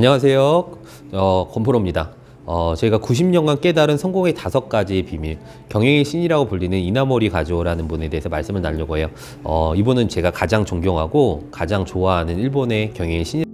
안녕하세요. 어, 건프로입니다. 어, 저희가 90년간 깨달은 성공의 다섯 가지 비밀, 경영의 신이라고 불리는 이나모리 가조라는 분에 대해서 말씀을 나누려고 해요. 어, 이분은 제가 가장 존경하고 가장 좋아하는 일본의 경영의 신.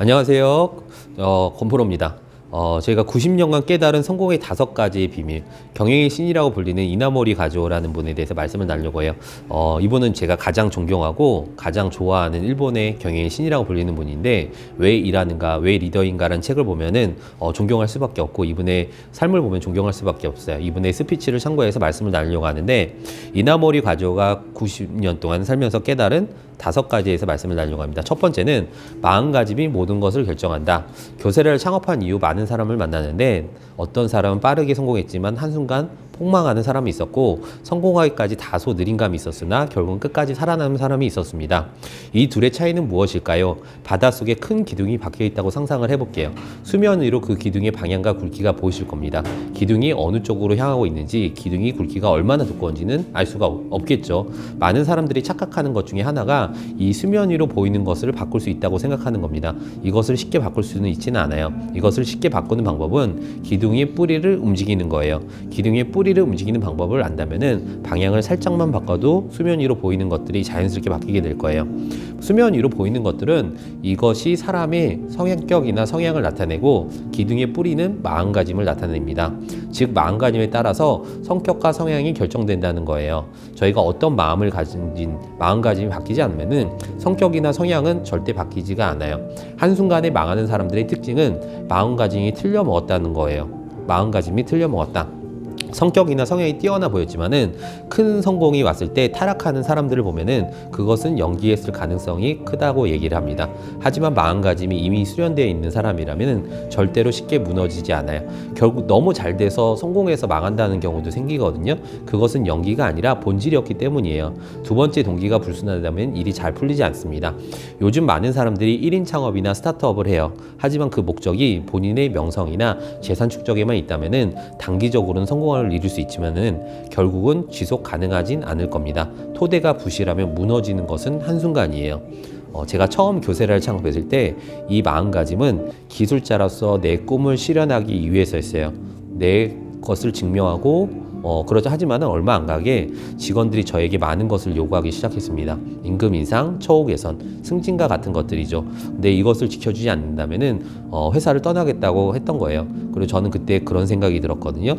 안녕하세요. 어, 건프로입니다. 어, 저희가 90년간 깨달은 성공의 다섯 가지의 비밀, 경영의 신이라고 불리는 이나모리 가조라는 분에 대해서 말씀을 나누려고 해요. 어, 이분은 제가 가장 존경하고 가장 좋아하는 일본의 경영의 신이라고 불리는 분인데 왜 일하는가, 왜 리더인가라는 책을 보면은 어, 존경할 수밖에 없고 이분의 삶을 보면 존경할 수밖에 없어요. 이분의 스피치를 참고해서 말씀을 나누려고 하는데 이나모리 가조가 90년 동안 살면서 깨달은 다섯 가지에서 말씀을 나누려고 합니다. 첫 번째는 마음가짐이 모든 것을 결정한다. 교세를 창업한 이후 많은 사람을 만나는데 어떤 사람은 빠르게 성공했지만 한순간 폭망하는 사람이 있었고 성공하기까지 다소 느린 감이 있었으나 결국은 끝까지 살아남은 사람이 있었습니다. 이 둘의 차이는 무엇일까요? 바닷속에 큰 기둥이 박혀 있다고 상상을 해볼게요. 수면 위로 그 기둥의 방향과 굵기가 보이실 겁니다. 기둥이 어느 쪽으로 향하고 있는지 기둥이 굵기가 얼마나 두꺼운지는 알 수가 없- 없겠죠. 많은 사람들이 착각하는 것 중에 하나가 이 수면 위로 보이는 것을 바꿀 수 있다고 생각하는 겁니다. 이것을 쉽게 바꿀 수는 있지는 않아요. 이것을 쉽게 바꾸는 방법은 기둥의 뿌리를 움직이는 거예요. 기둥의 뿌리 를 움직이는 방법을 안다면은 방향을 살짝만 바꿔도 수면 위로 보이는 것들이 자연스럽게 바뀌게 될 거예요. 수면 위로 보이는 것들은 이것이 사람의 성격이나 성향을 나타내고 기둥의 뿌리는 마음가짐을 나타냅니다. 즉 마음가짐에 따라서 성격과 성향이 결정된다는 거예요. 저희가 어떤 마음을 가진 마음가짐이 바뀌지 않으면은 성격이나 성향은 절대 바뀌지가 않아요. 한순간에 망하는 사람들의 특징은 마음가짐이 틀려 먹었다는 거예요. 마음가짐이 틀려 먹었다. 성격이나 성향이 뛰어나 보였지만은 큰 성공이 왔을 때 타락하는 사람들을 보면은 그것은 연기했을 가능성이 크다고 얘기를 합니다. 하지만 마음가짐이 이미 수련되어 있는 사람이라면 절대로 쉽게 무너지지 않아요. 결국 너무 잘 돼서 성공해서 망한다는 경우도 생기거든요. 그것은 연기가 아니라 본질이었기 때문이에요. 두 번째 동기가 불순하다면 일이 잘 풀리지 않습니다. 요즘 많은 사람들이 1인 창업이나 스타트업을 해요. 하지만 그 목적이 본인의 명성이나 재산 축적에만 있다면은 단기적으로는 성공 을 이룰 수 있지만은 결국은 지속 가능하진 않을 겁니다. 토대가 부실하면 무너지는 것은 한순간이에요. 어, 제가 처음 교세를 창업했을 때 이 마음가짐은 기술자로서 내 꿈을 실현하기 위해서였어요. 내 것을 증명하고 어, 그러자 하지만은 얼마 안 가게 직원들이 저에게 많은 것을 요구하기 시작했습니다. 임금 인상, 처우 개선, 승진과 같은 것들이죠. 근데 이것을 지켜주지 않는다면은 어, 회사를 떠나겠다고 했던 거예요. 그리고 저는 그때 그런 생각이 들었거든요.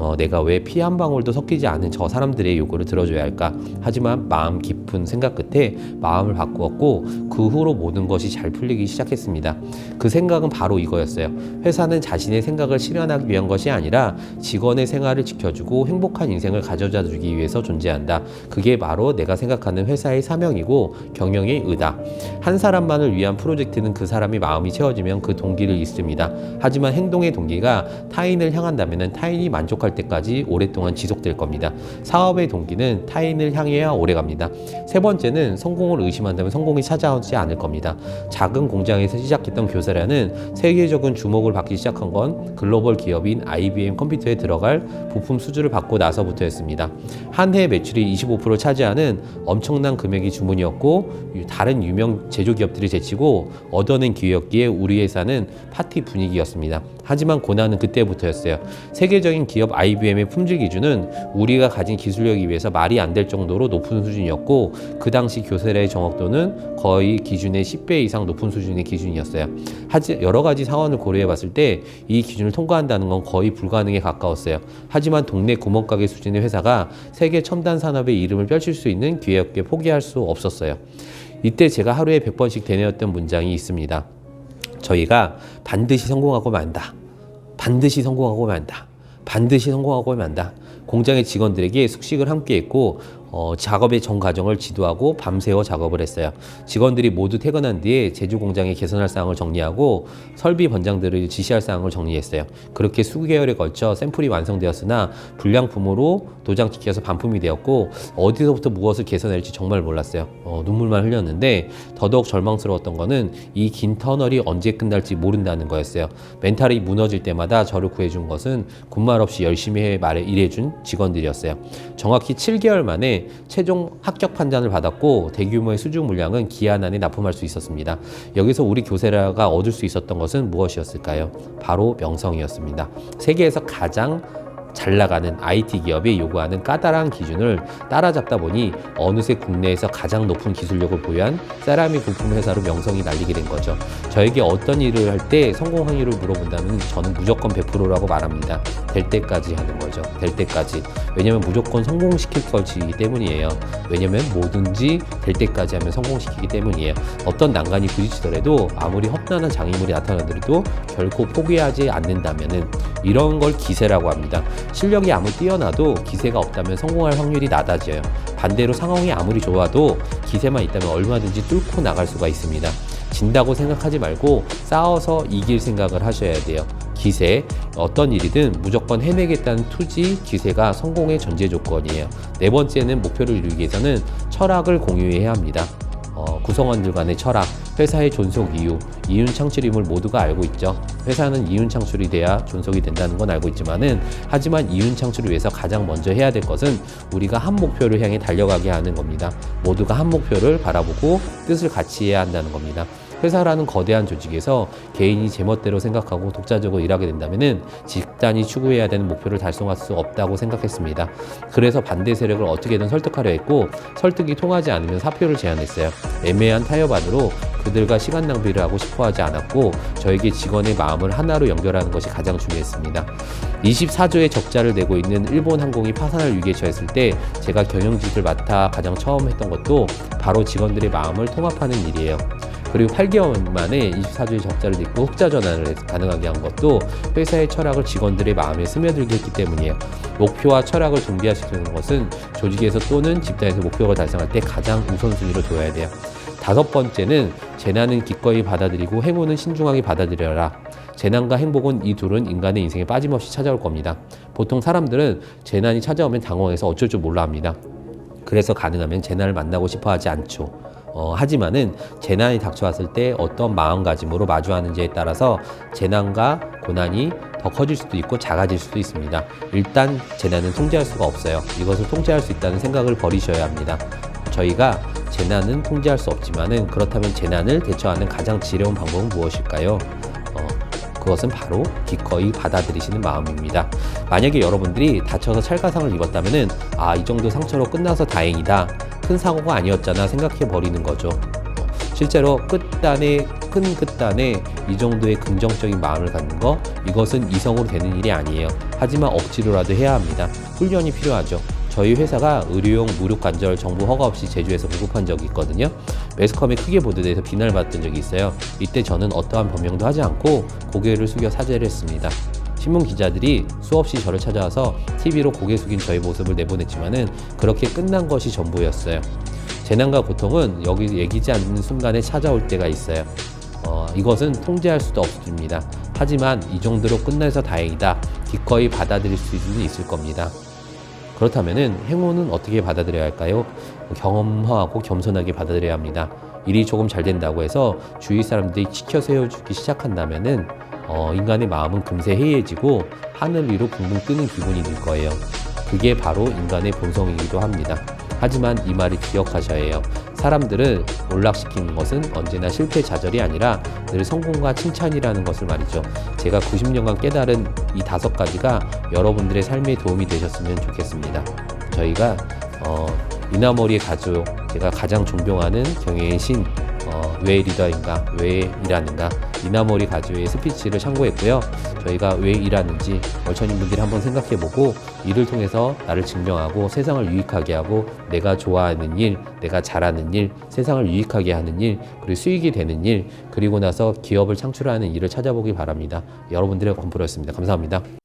어, 내가 왜 피 한 방울도 섞이지 않은 저 사람들의 요구를 들어줘야 할까? 하지만 마음 깊은 생각 끝에 마음을 바꾸었고 그 후로 모든 것이 잘 풀리기 시작했습니다. 그 생각은 바로 이거였어요. 회사는 자신의 생각을 실현하기 위한 것이 아니라 직원의 생활을 지켜주고 행복한 인생을 가져다 주기 위해서 존재한다. 그게 바로 내가 생각하는 회사의 사명이고 경영의 의다. 한 사람만을 위한 프로젝트는 그 사람의 마음이 채워지면 그 동기를 잃습니다. 하지만 행동의 동기가 타인을 향한다면 타인이 만족할 때까지 오랫동안 지속될 겁니다. 사업의 동기는 타인을 향해야 오래갑니다. 세 번째는 성공을 의심한다면 성공이 찾아오지 않을 겁니다. 작은 공장에서 시작했던 교사라는 세계적인 주목을 받기 시작한 건 글로벌 기업인 IBM 컴퓨터에 들어갈 부품 수주를 받고 나서부터였습니다. 한 해 매출이 25% 차지하는 엄청난 금액이 주문이었고 다른 유명 제조기업들이 제치고 얻어낸 기회였기에 우리 회사는 파티 분위기였습니다. 하지만 고난은 그때부터였어요. 세계적인 기업 IBM의 품질 기준은 우리가 가진 기술력에 비해서 말이 안 될 정도로 높은 수준이었고 그 당시 교세라의 정확도는 거의 기준의 10배 이상 높은 수준의 기준이었어요. 하지 여러 가지 상황을 고려해 봤을 때 이 기준을 통과한다는 건 거의 불가능에 가까웠어요. 하지만 동네 구멍가게 수준의 회사가 세계 첨단 산업의 이름을 펼칠 수 있는 기회였기에 포기할 수 없었어요. 이때 제가 하루에 100번씩 되뇌었던 문장이 있습니다. 저희가 반드시 성공하고 만다. 반드시 성공하고 만다. 반드시 성공하고 만다. 공장의 직원들에게 숙식을 함께 했고 어, 작업의 전 과정을 지도하고 밤새워 작업을 했어요. 직원들이 모두 퇴근한 뒤에 제조 공장에 개선할 사항을 정리하고 설비 번장들을 지시할 사항을 정리했어요. 그렇게 수개월에 걸쳐 샘플이 완성되었으나 불량품으로 도장 찍혀서 반품이 되었고 어디서부터 무엇을 개선할지 정말 몰랐어요. 어, 눈물만 흘렸는데 더더욱 절망스러웠던 거는 이긴 터널이 언제 끝날지 모른다는 거였어요. 멘탈이 무너질 때마다 저를 구해준 것은 군말 없이 열심히 해 말에 일해준 직원들이었어요. 정확히 7개월 만에 최종 합격 판단을 받았고 대규모의 수주 물량은 기한 안에 납품할 수 있었습니다. 여기서 우리 교세라가 얻을 수 있었던 것은 무엇이었을까요? 바로 명성이었습니다. 세계에서 가장 잘 나가는 IT 기업이 요구하는 까다로운 기준을 따라잡다 보니 어느새 국내에서 가장 높은 기술력을 보유한 세라믹 부품 회사로 명성이 날리게 된 거죠. 저에게 어떤 일을 할 때 성공 확률을 물어본다면 저는 무조건 100%라고 말합니다. 될 때까지 하는 거죠. 될 때까지. 왜냐면 무조건 성공시킬 것이기 때문이에요. 왜냐면 뭐든지 될 때까지 하면 성공시키기 때문이에요. 어떤 난간이 부딪히더라도 아무리 험난한 장애물이 나타나더라도 결코 포기하지 않는다면은 이런 걸 기세라고 합니다. 실력이 아무리 뛰어나도 기세가 없다면 성공할 확률이 낮아져요. 반대로 상황이 아무리 좋아도 기세만 있다면 얼마든지 뚫고 나갈 수가 있습니다. 진다고 생각하지 말고 싸워서 이길 생각을 하셔야 돼요. 기세, 어떤 일이든 무조건 해내겠다는 투지, 기세가 성공의 전제 조건이에요. 네 번째는 목표를 이루기 위해서는 철학을 공유해야 합니다. 어, 구성원들 간의 철학, 회사의 존속 이유, 이윤 창출임을 모두가 알고 있죠. 회사는 이윤 창출이 돼야 존속이 된다는 건 알고 있지만은 하지만 이윤 창출을 위해서 가장 먼저 해야 될 것은 우리가 한 목표를 향해 달려가게 하는 겁니다. 모두가 한 목표를 바라보고 뜻을 같이 해야 한다는 겁니다. 회사라는 거대한 조직에서 개인이 제멋대로 생각하고 독자적으로 일하게 된다면은 집단이 추구해야 되는 목표를 달성할 수 없다고 생각했습니다. 그래서 반대 세력을 어떻게든 설득하려 했고 설득이 통하지 않으면 사표를 제안했어요. 애매한 타협 안으로 그들과 시간 낭비를 하고 싶어 하지 않았고 저에게 직원의 마음을 하나로 연결하는 것이 가장 중요했습니다. 24조의 적자를 내고 있는 일본 항공이 파산할 위기에 처했을 때 제가 경영직을 맡아 가장 처음 했던 것도 바로 직원들의 마음을 통합하는 일이에요. 그리고 8개월 만에 24조의 적자를 딛고 흑자 전환을 가능하게 한 것도 회사의 철학을 직원들의 마음에 스며들게 했기 때문이에요. 목표와 철학을 동비화시키는 것은 조직에서 또는 집단에서 목표를 달성할 때 가장 우선순위로 둬야 돼요. 다섯 번째는 재난은 기꺼이 받아들이고 행운은 신중하게 받아들여라. 재난과 행복은 이 둘은 인간의 인생에 빠짐없이 찾아올 겁니다. 보통 사람들은 재난이 찾아오면 당황해서 어쩔 줄 몰라 합니다. 그래서 가능하면 재난을 만나고 싶어 하지 않죠. 어, 하지만은 재난이 닥쳐왔을 때 어떤 마음가짐으로 마주하는지에 따라서 재난과 고난이 더 커질 수도 있고 작아질 수도 있습니다. 일단 재난은 통제할 수가 없어요. 이것을 통제할 수 있다는 생각을 버리셔야 합니다. 저희가 재난은 통제할 수 없지만은 그렇다면 재난을 대처하는 가장 지혜로운 방법은 무엇일까요? 어, 그것은 바로 기꺼이 받아들이시는 마음입니다. 만약에 여러분들이 다쳐서 찰가상을 입었다면은 아, 이 정도 상처로 끝나서 다행이다. 큰 사고가 아니었잖아 생각해 버리는 거죠. 어, 실제로 끝단에 큰 끝단에 이 정도의 긍정적인 마음을 갖는 거 이것은 이성으로 되는 일이 아니에요. 하지만 억지로라도 해야 합니다. 훈련이 필요하죠. 저희 회사가 의료용 무릎 관절 정부 허가 없이 제주에서 보급한 적이 있거든요. 매스컴에 크게 보도돼서 비난을 받던 적이 있어요. 이때 저는 어떠한 변명도 하지 않고 고개를 숙여 사죄를 했습니다. 신문 기자들이 수없이 저를 찾아와서 TV로 고개 숙인 저의 모습을 내보냈지만은 그렇게 끝난 것이 전부였어요. 재난과 고통은 여기 얘기지 않는 순간에 찾아올 때가 있어요. 어, 이것은 통제할 수도 없습니다. 하지만 이 정도로 끝나서 다행이다. 기꺼이 받아들일 수는 있을 겁니다. 그렇다면은 행운은 어떻게 받아들여야 할까요? 경험하고 겸손하게 받아들여야 합니다. 일이 조금 잘 된다고 해서 주위 사람들이 치켜 세워주기 시작한다면은 어, 인간의 마음은 금세 해이해지고 하늘 위로 붕붕 뜨는 기분이 들 거예요. 그게 바로 인간의 본성이기도 합니다. 하지만 이 말을 기억하셔야 해요. 사람들을 몰락시키는 것은 언제나 실패 좌절이 아니라 늘 성공과 칭찬이라는 것을 말이죠. 제가 90년간 깨달은 이 다섯 가지가 여러분들의 삶에 도움이 되셨으면 좋겠습니다. 저희가 어, 이나머리의 가족, 제가 가장 존경하는 경영의 신, 어, 왜 리더인가, 왜 일하는가, 이나머리 가족의 스피치를 참고했고요. 저희가 왜 일하는지 월천인 분들이 한번 생각해보고 일을 통해서 나를 증명하고 세상을 유익하게 하고 내가 좋아하는 일, 내가 잘하는 일, 세상을 유익하게 하는 일, 그리고 수익이 되는 일, 그리고 나서 기업을 창출하는 일을 찾아보기 바랍니다. 여러분들의 건프로였습니다. 감사합니다.